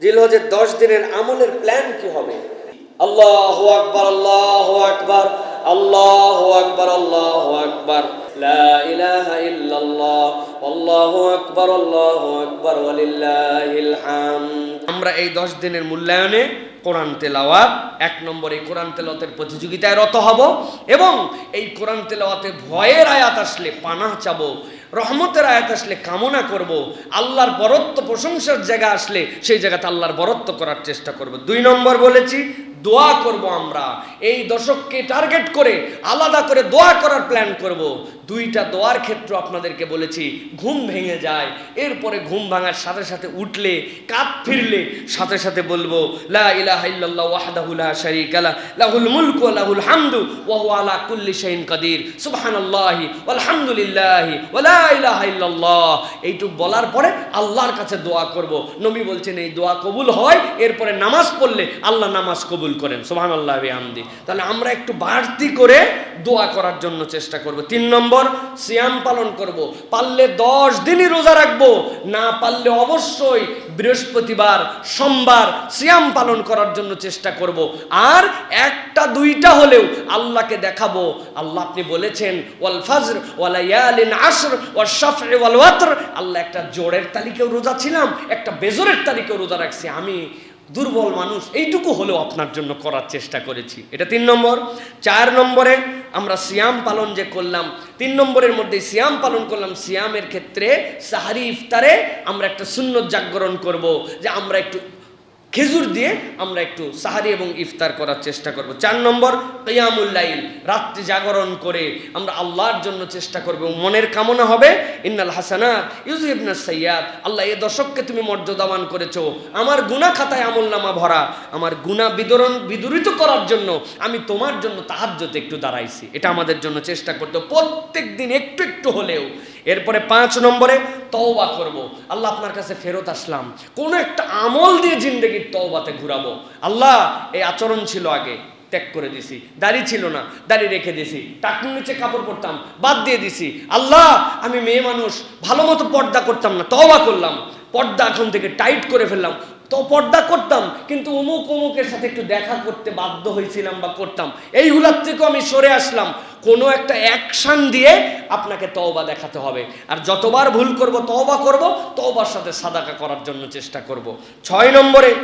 জিলহজের দশ দিনের আমলের প্ল্যান কি হবে? আল্লাহ আকবার আল্লাহ আকবার আল্লাহ আকবার আল্লাহ আকবার। লা আকবার আমরা এই দশ দিনের মূল্যায়নে কোরআন তেলাওয়াত, এক নম্বরে কোরআন তেলাওয়াতের প্রতিযোগিতায় রত হব এবং এই কোরআন তেলাওয়াতে ভয়ের আয়াত আসলে পানা চাব, রহমতের আয়াত আসলে, কামনা করব, আল্লাহর বরত্ব প্রশংসার জায়গা আসলে সেই জায়গাতে আল্লাহর বরত্ব করার চেষ্টা করব। দুই নম্বর বলেছি দোয়া করব আমরা। এই দশককে টার্গেট করে, আলাদা করে দোয়া করার প্ল্যান করব। দুইটা দোয়ার ক্ষেত্র আপনাদেরকে বলেছি, ঘুম ভেঙে যায়, এরপরে ঘুম ভাঙার সাথে সাথে উঠলে কাত ফিরলে, সাথে সাথে বলব, লা ইলাহা ইল্লাল্লাহ ওয়াহদাহু লা শারীকা লা, লাহুল মুলকু ওয়া লাহুল হামদু ওয়া হুয়া আলা কুল্লি শাইইন কাদির। সুবহানাল্লাহি ওয়ালহামদুলিল্লাহি ওয়া লা ইলাহা ইল্লাল্লাহ। এইটুক বলার পরে আল্লাহর কাছে দোয়া করব। নবী বলছেন, এই দোয়া কবুল হয়, এরপরে নামাজ পড়লে আল্লাহ নামাজ কবুল করেন, সুবহানাল্লাহি বিহামদি। তাহলে আমরা একটু বাড়তি করে দোয়া করার জন্য চেষ্টা করব। তিন নম্বর, সিয়াম পালন করব। পারলে দশ দিনই রোজা রাখব, না পারলে অবশ্যই বৃহস্পতিবার, সোমবার সিয়াম পালন করার জন্য চেষ্টা করব। আর একটা, দুইটা হলেও আল্লাহকে দেখাবো। আল্লাহ আপনি বলেছেন, ওয়াল ফাজর, ওয়াল ইয়ালিন আশর ওয়াল শাফঈ ওয়াল ওয়াতর। আল্লাহ একটা জোরের তালিকাও রোজা ছিলাম, একটা বেজরের তালিকাও রোজা রাখছি। আমি দুর্বল মানুষ, এইটুকু হলেও আপনার জন্য করার চেষ্টা করেছি। এটা তিন নম্বর। চার নম্বরে আমরা সিয়াম পালন যে করলাম, তিন নম্বরের মধ্যে সিয়াম পালন করলাম, সিয়ামের ক্ষেত্রে সাহারি ইফতারে আমরা একটা সুন্নত জাগরণ করব, যে আমরা একটু খেজুর দিয়ে আমরা একটু সাহারি এবং ইফতার করার চেষ্টা করব। চার নম্বর কিয়ামুল্লাইল রাত্রি জাগরণ করে আমরা আল্লাহর জন্য চেষ্টা করব। মনের কামনা হবে, ইন্নাল হাসানাত ইউজিবনা সাইয়াদ আল্লাহ এ দশককে তুমি মর্যাদাবান করেছ। আমার গুনাহ খাতায় আমল নামা ভরা। আমার গুনাহ বিদরণ, বিদূরিত করার জন্য আমি তোমার জন্য তাহাজ্জতে একটু দাঁড়াইছি। এটা আমাদের জন্য চেষ্টা করতে প্রত্যেক দিন একটু একটু হলেও এরপরে পাঁচ নম্বরে তওবা করব। আল্লাহ আপনার কাছে ফেরত আসলাম। কোন একটা আমল দিয়ে জিন্দগির তওবাতে ঘুরাবো। আল্লাহ, এই আচরণ ছিল আগে, ত্যাগ করে দিছি। দাড়ি ছিল না, দাড়ি রেখে দিছি। টাকুর নিচে কাপড় পরতাম, বাদ দিয়ে দিছি। আল্লাহ, আমি মেয়ে মানুষ ভালো মতো পর্দা করতাম না, তওবা করলাম। পর্দা এখন থেকে টাইট করে ফেললাম। তো পর্দা করতাম, কিন্তু অমুক অমুকের সাথে একটু দেখা করতে বাধ্য হয়েছিলাম বা করতাম। এইগুলার থেকেও আমি সরে আসলাম। কোনো একটা অ্যাকশান দিয়ে আপনাকে তওবা দেখাতে হবে। আর যতবার ভুল করব, তওবা করব, তওবার সাথে সাদাকা করার জন্য চেষ্টা করব। ছয় নম্বরে,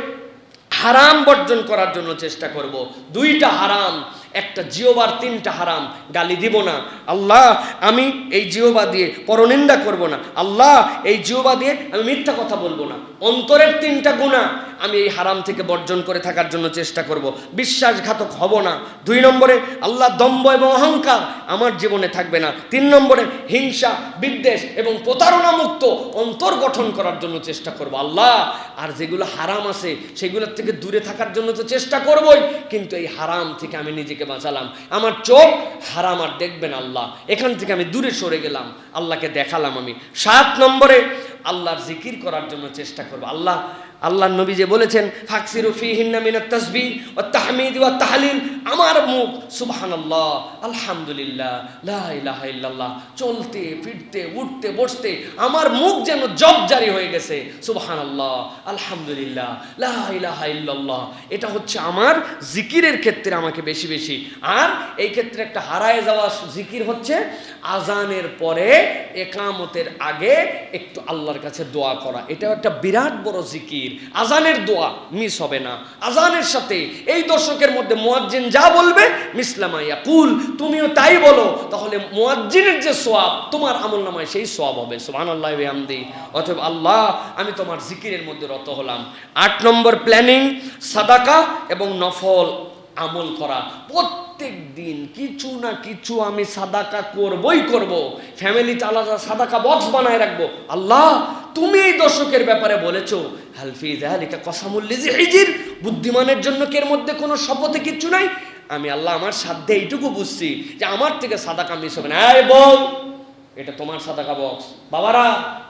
হারাম বর্জন করার জন্য চেষ্টা করব। দুইটা হারাম একটা জিওবার তিনটা হারাম, গালি দিব না। আল্লাহ, আমি এই জিওবা দিয়ে পরনিন্দা করব না। আল্লাহ, এই জিওবা দিয়ে আমি মিথ্যা কথা বলব না। অন্তরের তিনটা গুণা আমি এই হারাম থেকে বর্জন করে থাকার জন্য চেষ্টা করব। বিশ্বাসঘাতক হব না। দুই নম্বরে, আল্লাহ দম্ব এবং অহংকার আমার জীবনে থাকবে না। তিন নম্বরে, হিংসা, বিদ্বেষ এবং প্রতারণা মুক্ত অন্তর গঠন করার জন্য চেষ্টা করব। আল্লাহ, আর যেগুলো হারাম আছে, সেগুলোর থেকে দূরে থাকার জন্য তো চেষ্টা করবই। কিন্তু এই হারাম থেকে আমি নিজেকে বাঁচালাম। আমার চোখ হারাম আর দেখবেন আল্লাহ। এখান থেকে আমি দূরে সরে গেলাম। আল্লাহকে দেখালাম আমি। সাত নম্বরে আল্লাহর জিকির করার জন্য চেষ্টা করব। আল্লাহ আল্লাহ নবী যে বলেছেন, ফাকসিরু ফিহিন্না মিনাত তাসবিহ তাহমিদ ও তাহলিল। আমার মুখ, সুবহানাল্লাহ, আলহামদুলিল্লাহ, লা ইলাহা ইল্লাল্লাহ, চলতে, ফিরতে, উঠতে, বসতে, আমার মুখ যেন জব জারি হয়ে গেছে, সুবহানাল্লাহ, আলহামদুলিল্লাহ, লা ইলাহা ইল্লাল্লাহ। এটা হচ্ছে আমার জিকিরের ক্ষেত্রে আমাকে বেশি বেশি। আর এই ক্ষেত্রে একটা হারায় যাওয়া জিকির হচ্ছে, আজানের পরে, একামতের আগে একটু আল্লাহর কাছে দোয়া করা। এটাও একটা বিরাট বড় জিকির। আজানের দোয়া মিস হবে না। আজানের সাথে এই দর্শকের মধ্যে মুয়াজ্জিন যা বলবে মিসলামাইয়া কুল তুমিও তাই বলো। তাহলে মোয়াজ্জিনের যে সোয়াব, তোমার আমল নামায় সেই সোয়াব হবে। সুবহান আল্লাহ আমদি অতএব আল্লাহ, আমি তোমার জিকিরের মধ্যে রত হলাম। আট নম্বর প্ল্যানিং সাদাকা এবং নফল আমল করা। প্রত্যেক দিন কিছু না কিছু আমি সাদাকা করবই করব। ফ্যামিলি আলাদা সাদাকা বক্স বানায় রাখব। আল্লাহ, তুমি এই দর্শকের ব্যাপারে বলেছ হালফি জাহালিকা কসামুল্লিজি হিজির? বুদ্ধিমানের জন্য কি এর মধ্যে কোনো শপথে কিচ্ছু নাই? আমি আল্লাহ আমার সাধ্যে এইটুকু বুঝছি যে আমার থেকে সাদাকা মিস হবে না। এই বল এটা তোমার সাদাকা বক্স বাবারা,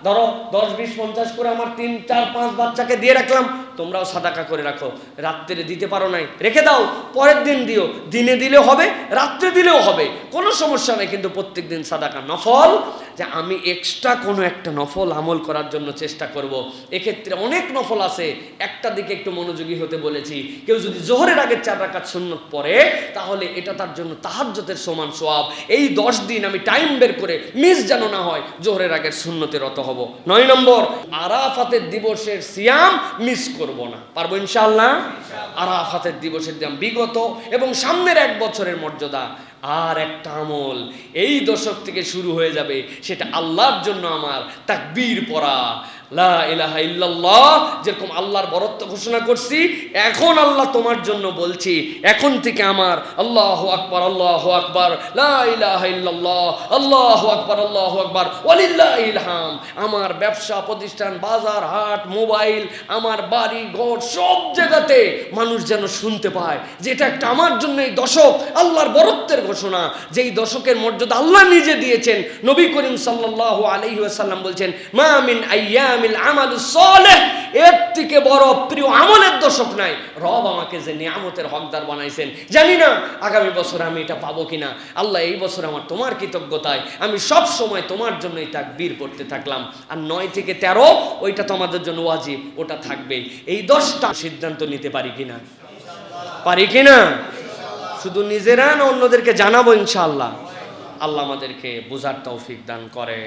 ধরো, দশ, বিশ, পঞ্চাশ করে আমার তিন, চার, পাঁচ বাচ্চাকে দিয়ে রাখলাম। তোমরাও সাদাকা করে রাখো। রাত্রে দিতে পারো নাই, রেখে দাও, পরের দিন দিও। দিনে দিলেও হবে, রাত্রে দিলেও হবে। কোনো সমস্যা নাই, কিন্তু প্রত্যেক দিন সাদাকা নফল। যে আমি এক্সট্রা কোনো একটা নফল আমল করার জন্য চেষ্টা করব। এক্ষেত্রে অনেক নফল আছে। একটা দিকে একটু মনোযোগী হতে বলেছি। কেউ যদি জোহরের আগে চার রাকাত সুন্নত পড়ে, তাহলে এটা তার জন্য তাহাজ্জতের সমান সোয়াব এই দশ দিন আমি টাইম বের করে মিস যেন না হয়, জোহরের আগের শূন্যতে রত হব। নয় নম্বর, আরাফাতের দিবসের সিয়াম মিস করব না। পারব ইনশাআল্লাহ? আরাফাতের দিবসের দিন বিগত এবং সামনের এক বছরের মর্যাদা। আর একটা আমল। এই দশক থেকে শুরু হয়ে যাবে, সেটা আল্লাহর জন্য আমার তাকবীর পড়া। লা ইলাহা ইল্লাল্লাহ, যেরকম আল্লাহর বরত্ব ঘোষণা করছি, এখন আল্লাহ তোমার জন্য বলছি, এখন থেকে আমার আল্লাহ আকবার আল্লাহ আকবার, লা ইলাহা ইল্লাল্লাহ, আল্লাহ আকবার আল্লাহ আকবার, ওয়ালিল্লাহিল হাম। আমার ব্যবসা, প্রতিষ্ঠান, বাজার, হাট, মোবাইল, আমার বাড়ি, ঘর, সব জায়গাতে মানুষ যেন শুনতে পায় যে এটা একটা আমার জন্য এই দশক, আল্লাহর বরত্বের ঘোষণা। যেই দশকের মর্যাদা আল্লাহ নিজে দিয়েছেন, নবী করিম সাল্লাল্লাহু আলাইহি ওয়াসাল্লাম বলছেন, মা মিন আইয়ামিল আমালু সালেহ, এর থেকে বড় প্রিয় আমলের দশক নাই। রব আমাকে যে নিয়ামতের হকদার বানাইছেন, জানি না আগামী বছর আমি এটা পাবো কিনা। আল্লাহ এই বছর আমার তোমার কৃতজ্ঞতায়, আমি সব সময় তোমার জন্যই তাকবীর করতে থাকলাম। আর নয় থেকে তেরো, ওইটা তো আমাদের জন্য ওয়াজিব, ওটা থাকবেই। এই দশটা সিদ্ধান্ত নিতে পারি কিনা? পারি কিনা? শুধু নিজেরা না, অন্যদেরকে জানাব ইনশাআল্লাহ। আল্লাহ আমাদেরকে বোঝার তৌফিক দান করে।